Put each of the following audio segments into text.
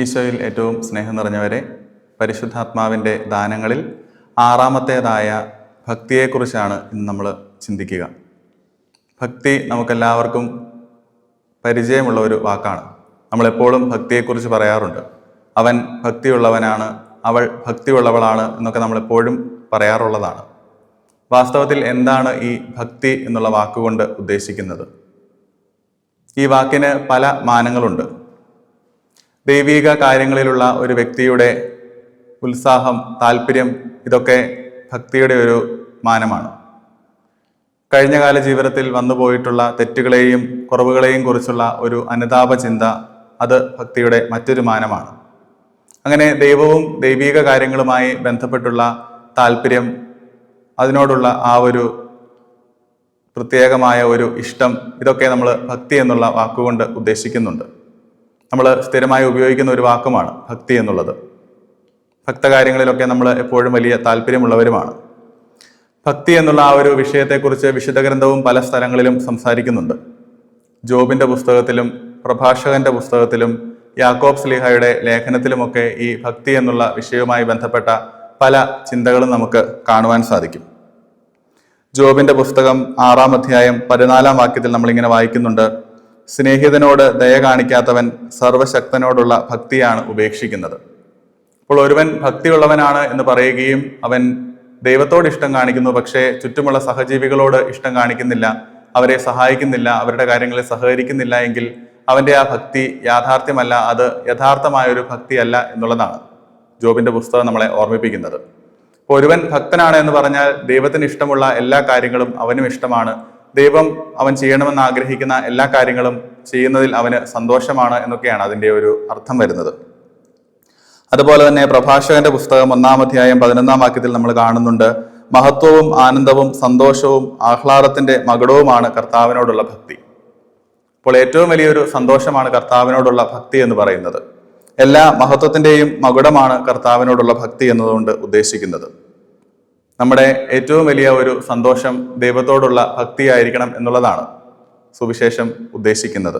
ഈശോയിൽ ഏറ്റവും സ്നേഹം നിറഞ്ഞവരെ പരിശുദ്ധാത്മാവിന്റെ ദാനങ്ങളിൽ ആറാമത്തേതായ ഭക്തിയെക്കുറിച്ചാണ് ഇന്ന് നമ്മൾ ചിന്തിക്കുക. ഭക്തി നമുക്കെല്ലാവർക്കും പരിചയമുള്ള ഒരു വാക്കാണ്. നമ്മളെപ്പോഴും ഭക്തിയെക്കുറിച്ച് പറയാറുണ്ട്. അവൻ ഭക്തിയുള്ളവനാണ് അവൾ ഭക്തിയുള്ളവളാണ് എന്നൊക്കെ നമ്മളെപ്പോഴും പറയാറുള്ളതാണ്. വാസ്തവത്തിൽ എന്താണ് ഈ ഭക്തി എന്നുള്ള വാക്കുകൊണ്ട് ഉദ്ദേശിക്കുന്നത്? ഈ വാക്കിന് പല മാനങ്ങളുണ്ട്. ദൈവീക കാര്യങ്ങളിലുള്ള ഒരു വ്യക്തിയുടെ ഉത്സാഹം താല്പര്യം ഇതൊക്കെ ഭക്തിയുടെ ഒരു മാനമാണ്. കഴിഞ്ഞകാല ജീവിതത്തിൽ വന്നുപോയിട്ടുള്ള തെറ്റുകളെയും കുറവുകളെയും കുറിച്ചുള്ള ഒരു അനുതാപ ചിന്ത അത് ഭക്തിയുടെ മറ്റൊരു മാനമാണ്. അങ്ങനെ ദൈവവും ദൈവീക കാര്യങ്ങളുമായി ബന്ധപ്പെട്ടുള്ള താല്പര്യം അതിനോടുള്ള ആ ഒരു പ്രത്യേകമായ ഒരു ഇഷ്ടം ഇതൊക്കെ നമ്മൾ ഭക്തി എന്നുള്ള വാക്കുകൊണ്ട് ഉദ്ദേശിക്കുന്നുണ്ട്. നമ്മൾ സ്ഥിരമായി ഉപയോഗിക്കുന്ന ഒരു വാക്കുമാണ് ഭക്തി എന്നുള്ളത്. ഭക്തകാര്യങ്ങളിലൊക്കെ നമ്മൾ എപ്പോഴും വലിയ താല്പര്യമുള്ളവരുമാണ്. ഭക്തി എന്നുള്ള ആ ഒരു വിഷയത്തെക്കുറിച്ച് വിശുദ്ധ ഗ്രന്ഥവും പല സ്ഥലങ്ങളിലും സംസാരിക്കുന്നുണ്ട്. ജോബിന്റെ പുസ്തകത്തിലും പ്രഭാഷകന്റെ പുസ്തകത്തിലും യാക്കോബ് സ്ലിഹയുടെ ലേഖനത്തിലുമൊക്കെ ഈ ഭക്തി എന്നുള്ള വിഷയവുമായി ബന്ധപ്പെട്ട പല ചിന്തകളും നമുക്ക് കാണുവാൻ സാധിക്കും. ജോബിന്റെ പുസ്തകം ആറാം അധ്യായം പതിനാലാം വാക്യത്തിൽ നമ്മളിങ്ങനെ വായിക്കുന്നുണ്ട്. സ്നേഹിതനോട് ദയ കാണിക്കാത്തവൻ സർവശക്തനോടുള്ള ഭക്തിയാണ് ഉപേക്ഷിക്കുന്നത്. അപ്പോൾ ഒരുവൻ ഭക്തിയുള്ളവനാണ് എന്ന് പറയുകയും അവൻ ദൈവത്തോട് ഇഷ്ടം കാണിക്കുന്നു പക്ഷേ ചുറ്റുമുള്ള സഹജീവികളോട് ഇഷ്ടം കാണിക്കുന്നില്ല അവരെ സഹായിക്കുന്നില്ല അവരുടെ കാര്യങ്ങളെ സഹകരിക്കുന്നില്ല എങ്കിൽ അവന്റെ ആ ഭക്തി യാഥാർത്ഥ്യമല്ല അത് യഥാർത്ഥമായൊരു ഭക്തിയല്ല എന്നുള്ളതാണ് ജോബിന്റെ പുസ്തകം നമ്മളെ ഓർമ്മിപ്പിക്കുന്നത്. ഒരുവൻ ഭക്തനാണ് എന്ന് പറഞ്ഞാൽ ദൈവത്തിന് ഇഷ്ടമുള്ള എല്ലാ കാര്യങ്ങളും അവനും ഇഷ്ടമാണ് ദൈവം അവൻ ചെയ്യണമെന്ന് ആഗ്രഹിക്കുന്ന എല്ലാ കാര്യങ്ങളും ചെയ്യുന്നതിൽ അവന് സന്തോഷമാണ് എന്നൊക്കെയാണ് അതിന്റെ ഒരു അർത്ഥം വരുന്നത്. അതുപോലെ തന്നെ പ്രഭാഷകന്റെ പുസ്തകം ഒന്നാം അധ്യായം പതിനൊന്നാം വാക്യത്തിൽ നമ്മൾ കാണുന്നുണ്ട് മഹത്വവും ആനന്ദവും സന്തോഷവും ആഹ്ലാദത്തിന്റെ മകുടവുമാണ് കർത്താവിനോടുള്ള ഭക്തി. അപ്പോൾ ഏറ്റവും വലിയൊരു സന്തോഷമാണ് കർത്താവിനോടുള്ള ഭക്തി എന്ന് പറയുന്നത്. എല്ലാ മഹത്വത്തിന്റെയും മകുടമാണ് കർത്താവിനോടുള്ള ഭക്തി എന്നതുകൊണ്ട് ഉദ്ദേശിക്കുന്നത്. നമ്മുടെ ഏറ്റവും വലിയ ഒരു സന്തോഷം ദൈവത്തോടുള്ള ഭക്തിയായിരിക്കണം എന്നുള്ളതാണ് സുവിശേഷം ഉദ്ദേശിക്കുന്നത്.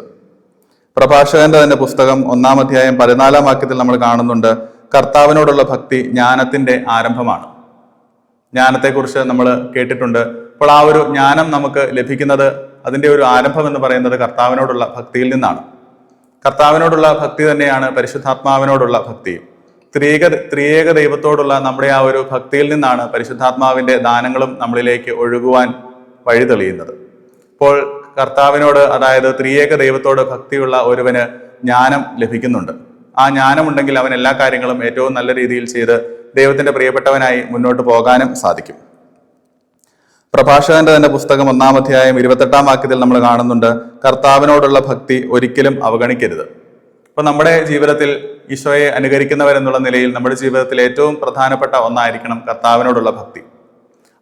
പ്രഭാഷകന്റെ തന്നെ പുസ്തകം ഒന്നാം അധ്യായം പതിനാലാം വാക്യത്തിൽ നമ്മൾ കാണുന്നുണ്ട് കർത്താവിനോടുള്ള ഭക്തി ജ്ഞാനത്തിന്റെ ആരംഭമാണ്. ജ്ഞാനത്തെക്കുറിച്ച് നമ്മൾ കേട്ടിട്ടുണ്ട്. അപ്പോൾ ആ ഒരു ജ്ഞാനം നമുക്ക് ലഭിക്കുന്നത് അതിന്റെ ഒരു ആരംഭം എന്ന് പറയുന്നത് കർത്താവിനോടുള്ള ഭക്തിയിൽ നിന്നാണ്. കർത്താവിനോടുള്ള ഭക്തി തന്നെയാണ് പരിശുദ്ധാത്മാവിനോടുള്ള ഭക്തി ത്രിയേക ത്രിയേക ദൈവത്തോടുള്ള നമ്മുടെ ആ ഒരു ഭക്തിയിൽ നിന്നാണ് പരിശുദ്ധാത്മാവിന്റെ ദാനങ്ങളും നമ്മളിലേക്ക് ഒഴുകുവാൻ വഴി തെളിയുന്നത്. അപ്പോൾ കർത്താവിനോട് അതായത് ത്രിയേക ദൈവത്തോട് ഭക്തിയുള്ള ഒരുവന് ജ്ഞാനം ലഭിക്കുന്നുണ്ട്. ആ ജ്ഞാനമുണ്ടെങ്കിൽ അവൻ എല്ലാ കാര്യങ്ങളും ഏറ്റവും നല്ല രീതിയിൽ ചെയ്ത് ദൈവത്തിന്റെ പ്രിയപ്പെട്ടവനായി മുന്നോട്ട് പോകാനും സാധിക്കും. പ്രഭാഷകന്റെ തന്നെ പുസ്തകം ഒന്നാം അധ്യായം ഇരുപത്തെട്ടാം വാക്യത്തിൽ നമ്മൾ കാണുന്നുണ്ട് കർത്താവിനോടുള്ള ഭക്തി ഒരിക്കലും അവഗണിക്കരുത്. അപ്പൊ നമ്മുടെ ജീവിതത്തിൽ ഈശോയെ അനുകരിക്കുന്നവരെന്നുള്ള നിലയിൽ നമ്മുടെ ജീവിതത്തിൽ ഏറ്റവും പ്രധാനപ്പെട്ട ഒന്നായിരിക്കണം കർത്താവിനോടുള്ള ഭക്തി.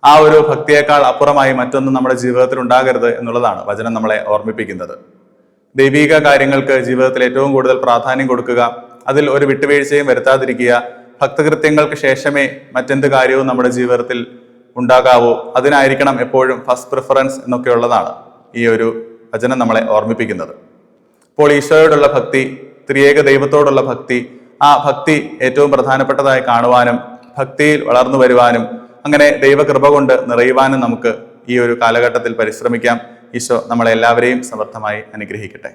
ആ ഒരു ഭക്തിയേക്കാൾ അപ്പുറമായി മറ്റൊന്നും നമ്മുടെ ജീവിതത്തിൽ ഉണ്ടാകരുത് എന്നുള്ളതാണ് വചനം നമ്മളെ ഓർമ്മിപ്പിക്കുന്നത്. ദൈവിക കാര്യങ്ങൾക്ക് ജീവിതത്തിൽ ഏറ്റവും കൂടുതൽ പ്രാധാന്യം കൊടുക്കുക അതിൽ ഒരു വിട്ടുവീഴ്ചയും വരുത്താതിരിക്കുക ഭക്തകൃത്യങ്ങൾക്ക് ശേഷമേ മറ്റെന്ത് കാര്യവും നമ്മുടെ ജീവിതത്തിൽ ഉണ്ടാകാവൂ അതിനായിരിക്കണം എപ്പോഴും ഫസ്റ്റ് പ്രിഫറൻസ് എന്നൊക്കെയുള്ളതാണ് ഈ ഒരു വചനം നമ്മളെ ഓർമ്മിപ്പിക്കുന്നത്. അപ്പോൾ ഈശോയോടുള്ള ഭക്തി ത്രിയേക ദൈവത്തോടുള്ള ഭക്തി ആ ഭക്തി ഏറ്റവും പ്രധാനപ്പെട്ടതായി കാണുവാനും ഭക്തിയിൽ വളർന്നു വരുവാനും അങ്ങനെ ദൈവകൃപ കൊണ്ട് നിറയുവാനും നമുക്ക് ഈ ഒരു കാലഘട്ടത്തിൽ പരിശ്രമിക്കാം. ഈശോ നമ്മളെല്ലാവരെയും സമർത്ഥമായി അനുഗ്രഹിക്കട്ടെ.